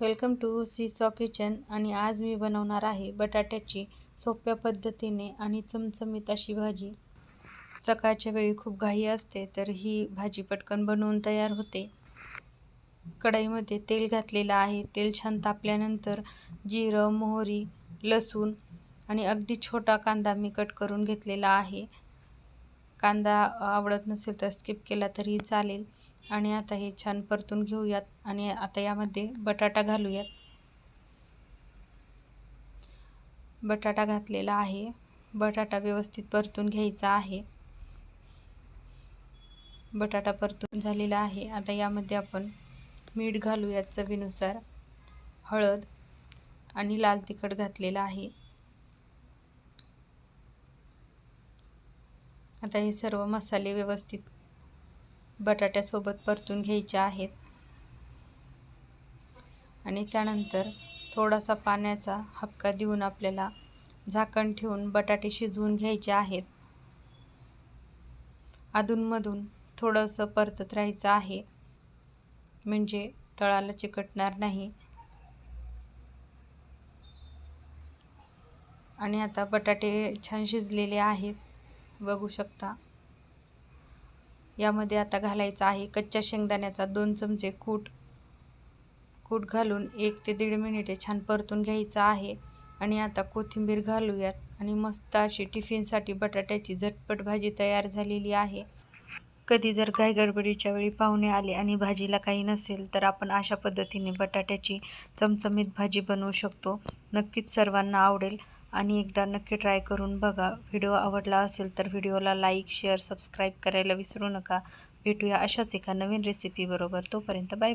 Welcome to see saw kitchen. आणि आज मी बनवणार आहे बटाट्याची सोप्या पद्धतीने आणि चमचमीत अशी भाजी. सकाळच्या वेळी खूप घाई असते तर ही भाजी पटकन बनवून तयार होते. कढईमध्ये तेल घातलेलं आहे. तेल छान तापल्यानंतर जिरं मोहरी लसूण आणि अगदी छोटा कांदा मी कट करून घेतलेला आहे. कांदा आवडत नसेल तर स्किप केला तरी चालेल. आणि आता हे छान परतून घेऊयात आणि आता यामध्ये बटाटा घालूयात. बटाटा घातलेला आहे. बटाटा व्यवस्थित परतून घ्यायचा आहे. बटाटा परतून झालेला आहे. आता यामध्ये आपण मीठ घालूयात चवीनुसार हळद आणि लाल तिखट घातलेलं आहे. आता हे सर्व मसाले व्यवस्थित बटाट्यासोबत परतून घ्यायचे आहेत. आणि त्यानंतर थोडासा पाण्याचा हपका देऊन आपल्याला झाकण ठेवून बटाटे शिजवून घ्यायचे आहेत. अधूनमधून थोडंसं परतत राहायचं आहे. म्हणजे तळाला चिकटणार नाही. आणि आता बटाटे छान शिजलेले आहेत. बघू शकता. यामध्ये आता घालायचा आहे कच्च्या शेंगदाण्याचा दोन चमचे कूट कूट घालून एक ते दीड मिनिटे छान परतून घ्यायचं आहे. आणि आता कोथिंबीर घालूयात. आणि मस्त अशी टिफिनसाठी बटाट्याची झटपट भाजी तयार झालेली आहे. कधी जर काही गडबडीच्या वेळी पाहुणे आले आणि भाजीला काही नसेल तर आपण अशा पद्धतीने बटाट्याची चमचमीत भाजी बनवू शकतो. नक्कीच सर्वांना आवडेल. आणि एकदा नक्की ट्राय करून बघा. व्हिडिओ आवडला असेल तर व्हिडिओला लाईक शेअर सबस्क्राईब करायला विसरू नका. भेटूया अशाच एका नवीन रेसिपीबरोबर तोपर्यंत बाय